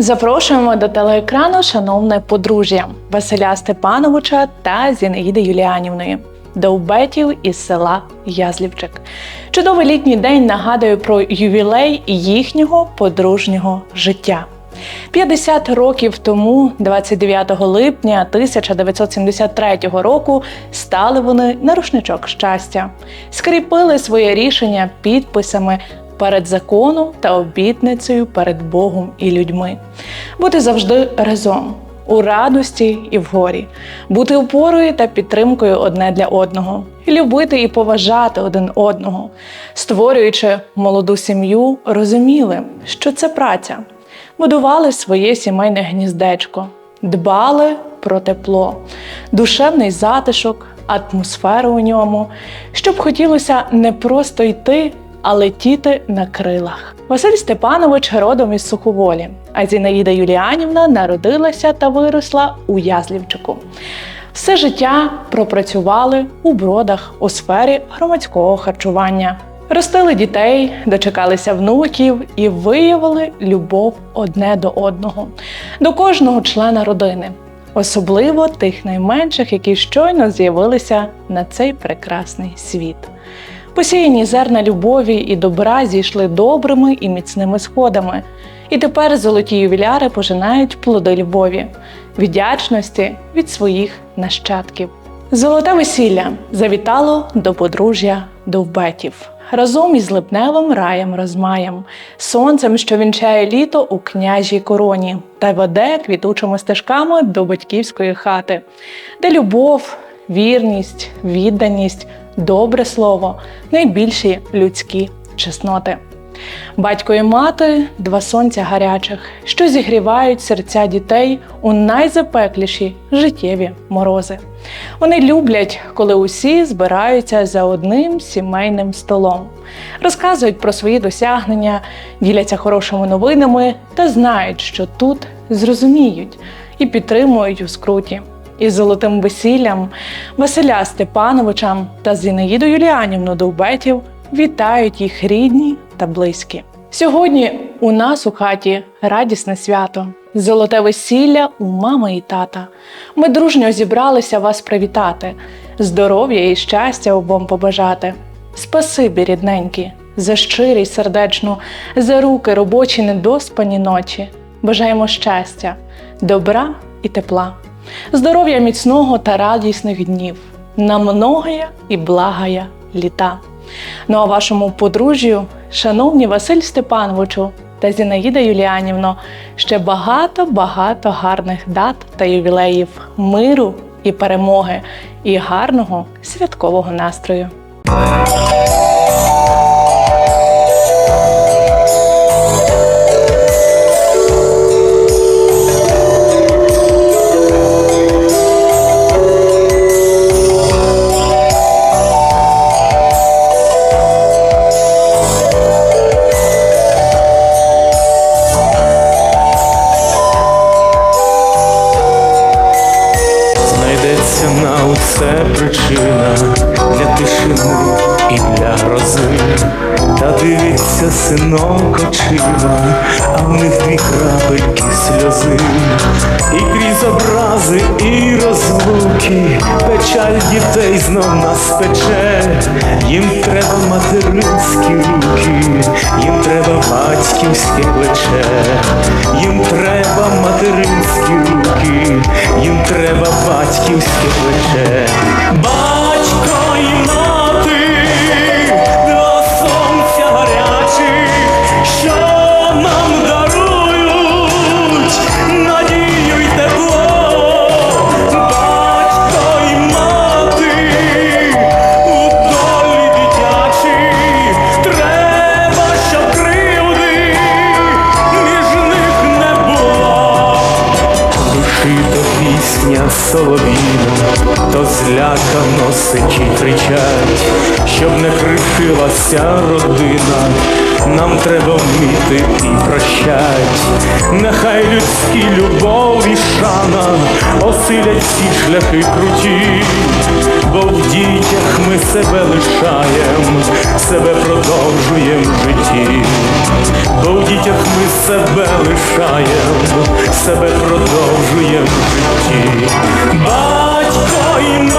Запрошуємо до телеекрану шановне подружжя Василя Степановича та Зінаїди Юліанівної. Довбетів із села Язлівчик. Чудовий літній день нагадує про ювілей їхнього подружнього життя. 50 років тому, 29 липня 1973 року, стали вони на рушничок щастя, скріпили своє рішення підписами перед законом та обітницею перед Богом і людьми, бути завжди разом. У радості і в горі, бути опорою та підтримкою одне для одного, любити і поважати один одного, створюючи молоду сім'ю, розуміли, що це праця, будували своє сімейне гніздечко, дбали про тепло, душевний затишок, атмосферу у ньому, щоб хотілося не просто йти, а летіти на крилах. Василь Степанович родом із Суховолі, а Зінаїда Юліанівна народилася та виросла у Язлівчику. Все життя пропрацювали у бродах у сфері громадського харчування. Ростили дітей, дочекалися внуків і виявили любов одне до одного, до кожного члена родини, особливо тих найменших, які щойно з'явилися на цей прекрасний світ. Посіяні зерна любові і добра зійшли добрими і міцними сходами. І тепер золоті ювіляри пожинають плоди любові, вдячності від своїх нащадків. Золоте весілля завітало до подружжя довбетів разом із липневим раєм розмаєм, сонцем, що вінчає літо у княжій короні, та веде квітучими стежками до батьківської хати, де любов, вірність, відданість, добре слово найбільші людські чесноти. Батько і мати два сонця гарячих, що зігрівають серця дітей у найзапекліші життєві морози. Вони люблять, коли усі збираються за одним сімейним столом, розказують про свої досягнення, діляться хорошими новинами та знають, що тут зрозуміють і підтримують у скруті. Із золотим весіллям Василя Степановича та Зінаїду Юліанівну Довбетів вітають їх рідні та близькі. Сьогодні у нас у хаті радісне свято, золоте весілля у мами і тата. Ми дружньо зібралися вас привітати, здоров'я і щастя обом побажати. Спасибі, рідненькі, за щирість сердечну, за руки робочі недоспані ночі. Бажаємо щастя, добра і тепла, здоров'я міцного та радісних днів, на многоя і благая літа. Ну а вашому подружжю, шановні Василь Степановичу та Зінаїда Юліанівно, ще багато-багато гарних дат та ювілеїв, миру і перемоги, і гарного святкового настрою. Знайдеться на усе причина для тишини і для грози. Та дивиться синок очима, а в них дві крапельки сльози, і крізь образи, і розлуки, печаль дітей знов нас пече, їм треба материнські руки, їм треба батьківське плече, їм треба материнські руки, їм треба батьківське плече. Батько пісня солов'їна, то злякано сичі кричать, щоб не крихилася родина, нам треба вміти і прощать. Нехай людські любов і шана осилять всі шляхи круті, бо в дітях ми себе лишаєм, себе продовжуєм в житті, бо в дітях ми себе лишаєм, себе продовжуєм в житті. Батько і